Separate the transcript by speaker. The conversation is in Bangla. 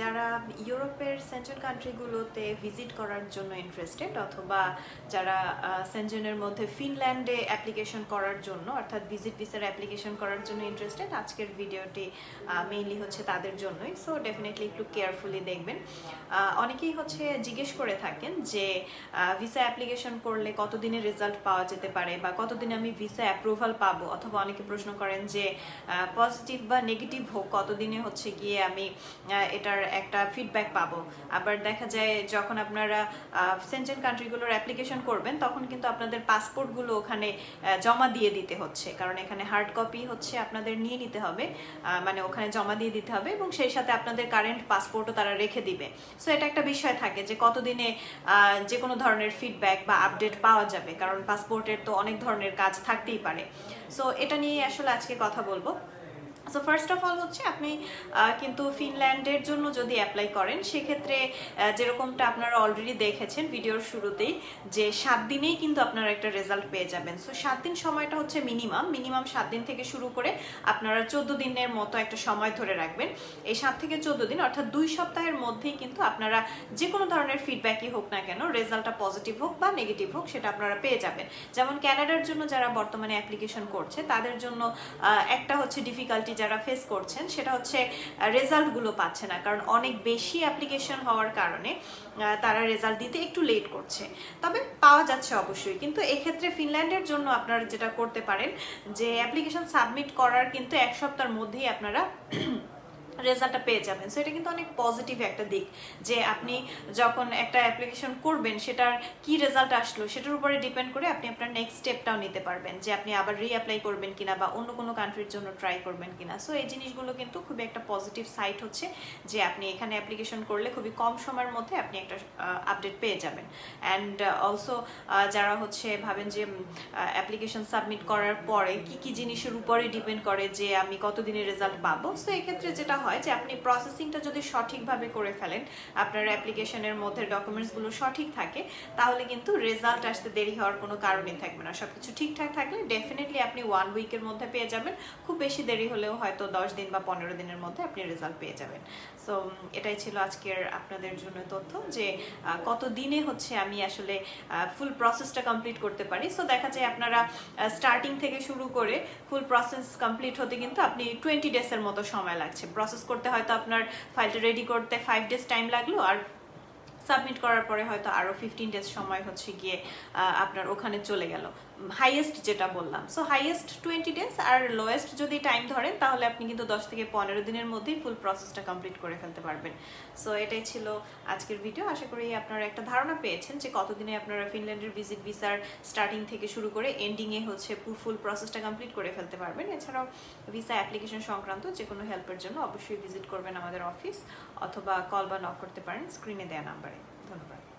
Speaker 1: যারা ইউরোপের সেন্ট্রাল কান্ট্রিগুলোতে ভিজিট করার জন্য ইন্টারেস্টেড অথবা যারা সেন্টনের মধ্যে ফিনল্যান্ডে অ্যাপ্লিকেশন করার জন্য অর্থাৎ ভিজিট ভিসার অ্যাপ্লিকেশন করার জন্য ইন্টারেস্টেড আজকের ভিডিওটি মেইনলি হচ্ছে তাদের জন্যই। সো ডেফিনেটলি একটু কেয়ারফুলি দেখবেন। অনেকেই হচ্ছে জিজ্ঞেস করে থাকেন যে ভিসা অ্যাপ্লিকেশন করলে কতদিনে রেজাল্ট পাওয়া যেতে পারে বা কতদিনে আমি ভিসা অ্যাপ্রুভাল পাবো? অথবা অনেকে প্রশ্ন করেন যে পজিটিভ বা নেগেটিভ হোক কতদিনে হচ্ছে গিয়ে আমি আহ, এটার একটা ফিডব্যাক পাবো। আবার দেখা যায় যখন আপনারা সেন্ট্রাল কান্ট্রিগুলোর অ্যাপ্লিকেশন করবেন, তখন কিন্তু আপনাদের পাসপোর্টগুলো ওখানে জমা দিয়ে দিতে হচ্ছে। কারণ এখানে হার্ড কপি হচ্ছে আপনাদের নিয়ে নিতে হবে মানে ওখানে জমা দিয়ে দিতে হবে এবং সেই সাথে আপনাদের কারেন্ট পাসপোর্টও তারা রেখে দিবে। সো এটা একটা বিষয় থাকে যে কতদিনে যে কোনো ধরনের ফিডব্যাক বা আপডেট পাওয়া যাবে। কারণ পাসপোর্টের তো অনেক ধরনের কাজ থাকতেই পারে। সো এটা নিয়ে আসলে আজকে কথা বলব। সো ফার্স্ট অফ অল হচ্ছে আপনি কিন্তু ফিনল্যান্ডের জন্য যদি অ্যাপ্লাই করেন, সেক্ষেত্রে যেরকমটা আপনারা অলরেডি দেখেছেন ভিডিওর শুরুতেই, যে সাত দিনেই কিন্তু আপনারা একটা রেজাল্ট পেয়ে যাবেন। সো সাত দিন সময়টা হচ্ছে মিনিমাম মিনিমাম সাত দিন থেকে শুরু করে আপনারা চোদ্দ দিনের মতো একটা সময় ধরে রাখবেন। এই সাত থেকে চোদ্দ দিন, অর্থাৎ দুই সপ্তাহের মধ্যেই কিন্তু আপনারা যে কোনো ধরনের ফিডব্যাকই হোক না কেন রেজাল্টটা পজিটিভ হোক বা নেগেটিভ হোক, সেটা আপনারা পেয়ে যাবেন। যেমন ক্যানাডার জন্য যারা বর্তমানে অ্যাপ্লিকেশন করছে, তাদের জন্য একটা হচ্ছে ডিফিকাল্টি যারা ফেস করছেন, সেটা হচ্ছে রেজাল্টগুলো পাচ্ছে না। কারণ অনেক বেশি অ্যাপ্লিকেশন হওয়ার কারণে তারা রেজাল্ট দিতে একটু লেট করছে। তবে পাওয়া যাচ্ছে অবশ্যই। কিন্তু এক্ষেত্রে ফিনল্যান্ডের জন্য আপনারা যেটা করতে পারেন, যে অ্যাপ্লিকেশন সাবমিট করার কিন্তু এক সপ্তাহের মধ্যেই আপনারা রেজাল্টটা পেয়ে যাবেন। সো এটা কিন্তু অনেক পজিটিভ একটা দিক যে আপনি যখন একটা অ্যাপ্লিকেশন করবেন, সেটার কি রেজাল্ট আসলো, সেটার উপরে ডিপেন্ড করে আপনি আপনার নেক্সট স্টেপটাও নিতে পারবেন যে আপনি আবার রিঅ্যাপ্লাই করবেন কিনা বা অন্য কোনো কান্ট্রির জন্য ট্রাই করবেন কিনা। সো এই জিনিসগুলো কিন্তু খুবই একটা পজিটিভ সাইট হচ্ছে যে আপনি এখানে অ্যাপ্লিকেশন করলে খুবই কম সময়ের মধ্যে আপনি একটা আপডেট পেয়ে যাবেন। অ্যান্ড অলসো যারা হচ্ছে ভাবেন যে অ্যাপ্লিকেশন সাবমিট করার পরে কি কি জিনিসের উপরে ডিপেন্ড করে যে আমি কতদিনের রেজাল্ট পাবো। সো এক্ষেত্রে যেটা হয় যে আপনি প্রসেসিংটা যদি সঠিকভাবে করে ফেলেন, আপনার অ্যাপ্লিকেশনের মধ্যে ডকুমেন্টসগুলো সঠিক থাকে, তাহলে কিন্তু রেজাল্ট আসতে দেরি হওয়ার কোনো কারণই থাকবে না। সবকিছু ঠিকঠাক থাকলে ডেফিনেটলি আপনি ওয়ান উইকের মধ্যে পেয়ে যাবেন। খুব বেশি দেরি হলেও হয়তো দশ দিন বা পনেরো দিনের মধ্যে আপনি রেজাল্ট পেয়ে যাবেন। সো এটাই ছিল আজকের আপনাদের জন্য তথ্য যে কত দিনে হচ্ছে আমি আসলে ফুল প্রসেসটা কমপ্লিট করতে পারি। সো দেখা যায় আপনারা স্টার্টিং থেকে শুরু করে ফুল প্রসেস কমপ্লিট হতে কিন্তু আপনি টোয়েন্টি ডেজের মতো সময় লাগছে। প্রসেস করতে হয়তো আপনার ফাইলটা রেডি করতে ফাইভ ডেজ টাইম লাগল, আর সাবমিট করার পরে হয়তো আরও ফিফটিন ডেজ সময় হচ্ছে গিয়ে আপনার ওখানে চলে গেল। হাইয়েস্ট যেটা বললাম। সো হাইয়েস্ট টোয়েন্টি ডেজ আর লোয়েস্ট যদি টাইম ধরেন, তাহলে আপনি কিন্তু দশ থেকে পনেরো দিনের মধ্যেই ফুল প্রসেসটা কমপ্লিট করে ফেলতে পারবেন। সো এটাই ছিল আজকের ভিডিও আশা করি আপনারা একটা ধারণা পেয়েছেন যে কতদিনে আপনারা ফিনল্যান্ডের ভিজিট ভিসার স্টার্টিং থেকে শুরু করে এন্ডিংয়ে হচ্ছে ফুল প্রসেসটা কমপ্লিট করে ফেলতে পারবেন। এছাড়াও ভিসা অ্যাপ্লিকেশন সংক্রান্ত যে কোনো হেল্পের জন্য অবশ্যই ভিজিট করবেন আমাদের অফিস অথবা কল বা নক করতে পারেন স্ক্রিনে দেওয়া নাম্বারে ধন্যবাদ।